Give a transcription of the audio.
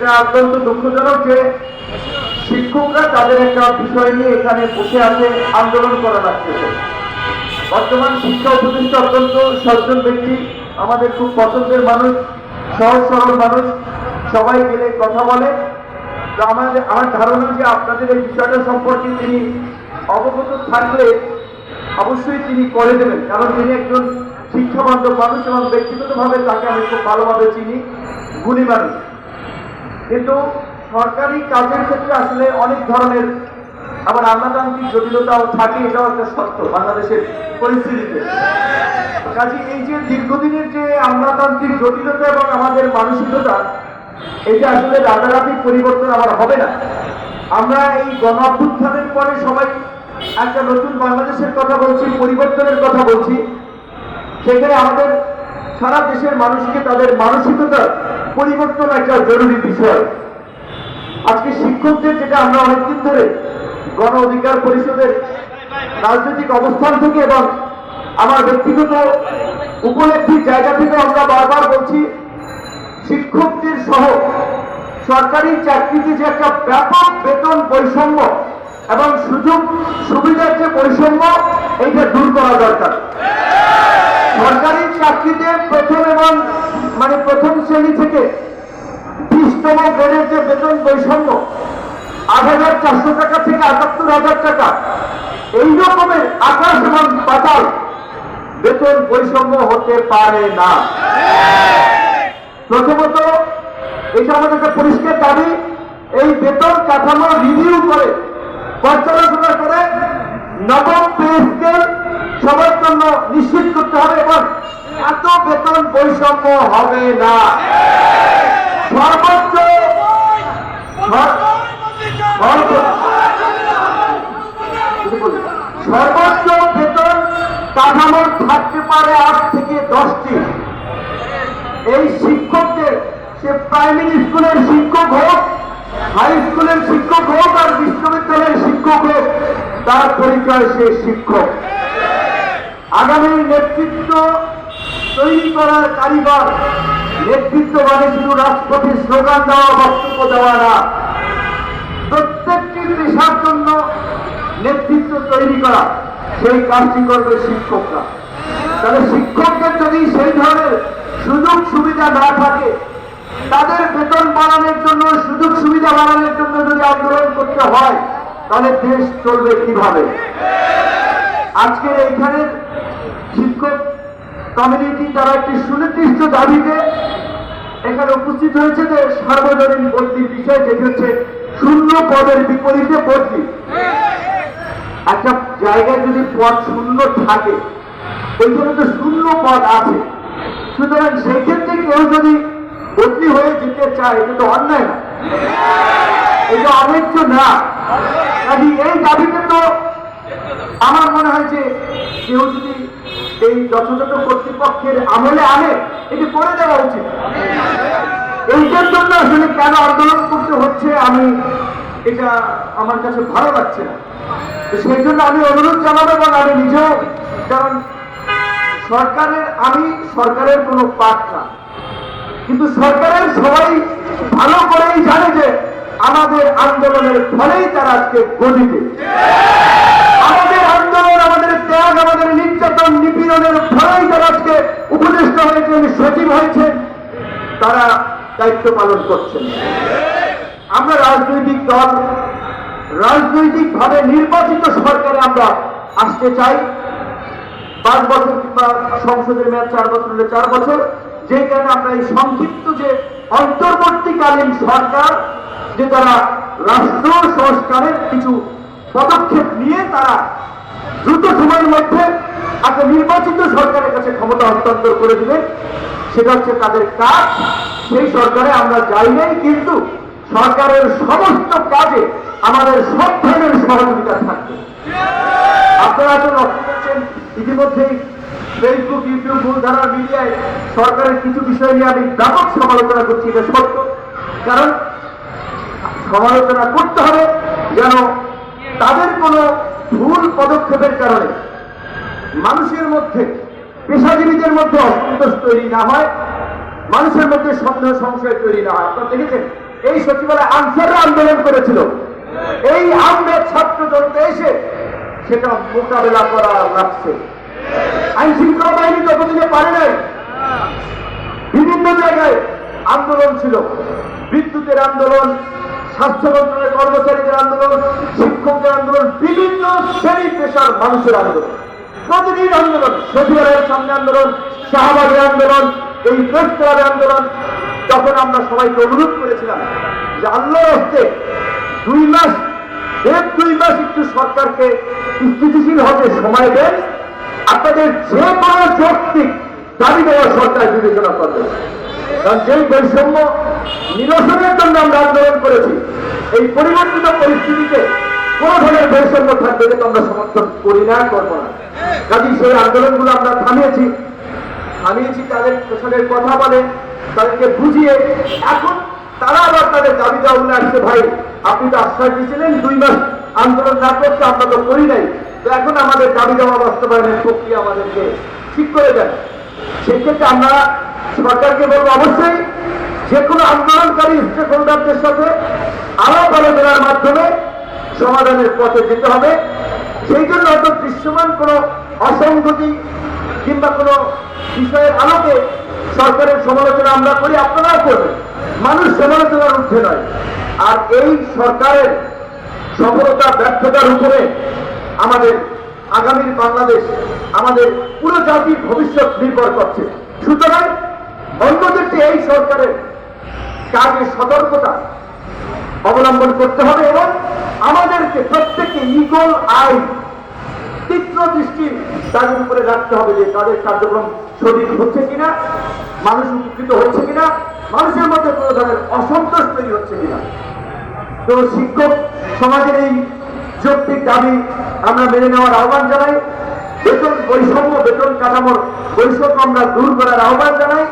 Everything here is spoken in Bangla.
এটা অত্যন্ত দুঃখজনক যে শিক্ষকরা তাদের একটা বিষয় নিয়ে এখানে বসে আছে, আন্দোলন করা লাগতেছে বর্তমান শিক্ষা উপদেষ্টা অত্যন্ত সজ্জন ব্যক্তি, আমাদের খুব পছন্দের মানুষ, সহজ সরল মানুষ, সবাই মিলে কথা বলে। তো আমাদের আমার ধারণা যে আপনাদের এই বিষয়টা সম্পর্কে তিনি অবগত থাকলে অবশ্যই তিনি করে দেবেন, কারণ তিনি একজন শিক্ষাবান্ধব মানুষ এবং ব্যক্তিগতভাবে তাকে আমি খুব ভালোভাবে চিনি, গুণী মানুষ। কিন্তু সরকারি কাজের ক্ষেত্রে আসলে অনেক ধরনের আবার আমলাতান্ত্রিক জটিলতাও থাকে, এটাও একটা সত্য বাংলাদেশের পরিস্থিতিতে। কাজে এই যে দীর্ঘদিনের যে আমলাতান্ত্রিক জটিলতা এবং আমাদের মানসিকতা এটা আসলে রাতারাতি পরিবর্তন আবার হবে না। আমরা এই গণ অভ্যুত্থানের পরে সবাই একটা নতুন বাংলাদেশের কথা বলছি, পরিবর্তনের কথা বলছি। সেখানে আমাদের সারা দেশের মানুষকে তাদের মানসিকতার পরিবর্তন একটা জরুরি বিষয়। আজকে শিক্ষকদের যেটা আমরা অনেকদিন ধরে গণ অধিকার পরিষদের রাজনৈতিক অবস্থান থেকে এবং আমার ব্যক্তিগত উপলব্ধির জায়গা থেকে আমরা বারবার বলছি, শিক্ষকদের সহ সরকারি চাকরিতে যে একটা ব্যাপক বেতন বৈষম্য এবং সুযোগ সুবিধার যে বৈষম্য, এইটা দূর করা দরকার। সরকারি চাকরিতে প্রথম এবং মানে প্রথম শ্রেণি থেকে বিশতম গ্রেডের যে বেতন বৈষম্য, আট হাজার চারশো টাকা থেকে আটাত্তর হাজার টাকা এই রকমের আকাশ এবং পাতাল বেতন বৈষম্য হতে পারে না। প্রথমত এটা আমাদের একটা পরিষ্কার দাবি, এই বেতন কাঠামো রিভিউ করে, পর্যালোচনা করে নবম পে স্কেল সবার জন্য নিশ্চিত করতে হবে এবং এত বেতন বৈষম্য হবে না। সর্বোচ্চ সর্বোচ্চ বেতন কাঠামো থাকতে পারে আট থেকে দশটি। এই শিক্ষকদের, সে প্রাইমারি স্কুলের শিক্ষক হোক হাই স্কুলের শিক্ষক হোক আর বিশ্ববিদ্যালয়ের শিক্ষক হোক, তার পরিচয় সে শিক্ষক। আগামী নেতৃত্ব তৈরি করার কারিগর নেতৃত্ব মানে শুধু রাষ্ট্রপতির স্লোগান দেওয়া, বক্তব্য দেওয়া না, প্রত্যেকটি পেশার জন্য নেতৃত্ব তৈরি করা, সেই কাজটি করবে শিক্ষকরা। তাহলে শিক্ষকদের যদি সেই ধরনের সুযোগ সুবিধা না থাকে, তাদের বেতন বাড়ানোর জন্য, সুযোগ সুবিধা বাড়ানোর জন্য যদি আন্দোলন করতে হয়, তাহলে দেশ চলবে কীভাবে? আজকের এইখানের কমিউনিটি তারা একটি সুনির্দিষ্ট দাবিতে এখানে উপস্থিত হয়েছে যে সার্বজনীন বদলির বিষয়, যেটি হচ্ছে শূন্য পদের বিপরীতে বদলি একটা জায়গায় যদি পদ শূন্য থাকে, ওইখানে তো শূন্য পদ আছে। সুতরাং সেই ক্ষেত্রে কেউ যদি বদলি হয়ে যেতে চায়, এটা তো অন্যায় না। এটা অন্যায্য না। কাজে এই দাবিতে তো আমার মনে হয় যে কেউ যদি এই যথাযথ কর্তৃপক্ষের আমলে আনে এটি করে দেওয়া উচিত। এইটার জন্য আসলে কেন আন্দোলন করতে হচ্ছে আমি এটা আমার কাছে ভালো লাগছে না। সেই জন্য আমি অনুরোধ জানাব এবং আমি নিজেও, কারণ সরকারের, আমি সরকারের কোনো পাঠ না। কিন্তু সরকারের সবাই ভালো করেই জানে যে আমাদের আন্দোলনের ফলেই তারা আজকে গদিতে আমাদের আন্দোলন আমাদের ত্যাগ আমাদের নির্যাতন নিপীড়নের ফলেই তারা আজকে উপদেষ্টা হয়েছেন সচিব হয়েছেন তারা দায়িত্ব পালন করছেন। আমরা রাজনৈতিক দল রাজনৈতিক ভাবে নির্বাচিত সরকারে আমরা আসতে চাই। পাঁচ বছর কিংবা সংসদের মেয়াদ চার বছর হলে চার বছর, যে কারণে আমরা এই সংক্ষিপ্ত যে অন্তর্বর্তীকালীন সরকার, যে তারা রাষ্ট্র সংস্কারের কিছু পদক্ষেপ নিয়ে তারা দ্রুত সময়ের মধ্যে একটা নির্বাচিত সরকারের কাছে ক্ষমতা হস্তান্তর করে দিবে। সেটা হচ্ছে তাদের কাজ। সেই সরকারে আমরা যাই নাই, কিন্তু সরকারের সমস্ত কাজে আমাদের সব ধরনের সহযোগিতা থাকবে। আপনারা তো লক্ষ্য করছেন, ইতিমধ্যেই ফেসবুক ইউটিউব মূলধারার মিডিয়ায় সরকারের কিছু বিষয় নিয়ে আমি ব্যাপক সমালোচনা করছি, এটা সত্য। কারণ সমালোচনা করতে হবে যেন তাদের কোনো ভুল পদক্ষেপের কারণে মানুষের মধ্যে পেশাজীবীদের মধ্যে অসন্তোষ তৈরি না হয়, মানুষের মধ্যে সন্দেহ সংশয় তৈরি না হয়। আপনারা দেখেছেন, এই সচিবালয় আনসাররা আন্দোলন করেছিল। এই আমদের ছাত্র জনতা এসে সেটা মোকাবেলা করা লাগছে আইন শৃঙ্খলা বাহিনী যতদিনে পারে নাই। বিভিন্ন জায়গায় আন্দোলন ছিল। বিদ্যুতের আন্দোলন, স্বাস্থ্য মন্ত্রণালয়ের কর্মচারীদের আন্দোলন, শিক্ষকদের আন্দোলন, বিভিন্ন শ্রেণি পেশার মানুষের আন্দোলন। প্রতিদিন আন্দোলন, সচিবালয়ের সামনে আন্দোলন শাহবাগের আন্দোলন, এই প্রেসক্লাবের আন্দোলন তখন আমরা সবাইকে অনুরোধ করেছিলাম যে আল্লাহ হস্তে দুই মাস, দেড় দুই মাস একটু সরকারকে স্থিতিশীল হতে সময় দেন, আপনাদের যে কোনো যৌক্তিক দাবি দেওয়া সরকার বিবেচনা করবে। কারণ যেই বৈষম্য নিরসনের জন্য আমরা আন্দোলন করেছি, এই পরিবর্তিত পরিস্থিতিতে কোন ধরনের বৈষম্য থাকবে যেটা আমরা সমর্থন করি না, করব না। কাজে সেই আন্দোলনগুলো আমরা থামিয়েছি। থামিয়েছি, তাদের পেছনের কথা বলে, তাদেরকে বুঝিয়ে এখন তারা আবার তাদের দাবি দাওয়া আসছে। ভাই, আপনি তো আশ্বাস দিয়েছিলেন, দুই মাস আন্দোলন না করতে আমরা তো করি নাই। তো এখন আমাদের দাবি দেওয়া বাস্তবায়নের প্রক্রিয়া আমাদেরকে ঠিক করে দেন। সেক্ষেত্রে আমরা সরকারকে বলব, অবশ্যই যে কোনো আন্দোলনকারী স্টেক হোল্ডারদের সাথে আলাপ আলোচনার মাধ্যমে সমাধানের পথে যেতে হবে। সেই জন্য হয়তো দৃশ্যমান কোনো অসংগতি কিংবা কোনো বিষয়ের আলোকে সরকারের সমালোচনা আমরা করি, আপনারাও করবেন। মানুষ সমালোচনার ঊর্ধ্বে নয়। আর এই সরকারের সফলতা, ব্যর্থতার উপরে আমাদের আগামীর বাংলাদেশ, আমাদের পুরো জাতির ভবিষ্যৎ নির্ভর করছে। সুতরাং অন্যদেরকে এই সরকারের কাজে সতর্কতা অবলম্বন করতে হবে এবং আমাদেরকে প্রত্যেককে ইগল আই তীক্ষ্ণ দৃষ্টি তাদের উপরে রাখতে হবে যে তাদের কার্যক্রম সঠিক হচ্ছে কিনা, মানুষ উপকৃত হচ্ছে কিনা, মানুষের মধ্যে কোনো ধরনের অসন্তোষ তৈরি হচ্ছে কিনা। তো শিক্ষক সমাজের এই যৌক্তিক দাবি আমরা মেনে নেওয়ার আহ্বান জানাই। বেতন বৈষম্য, বেতন কাঠামোর বৈষম্য আমরা দূর করার আহ্বান জানাই।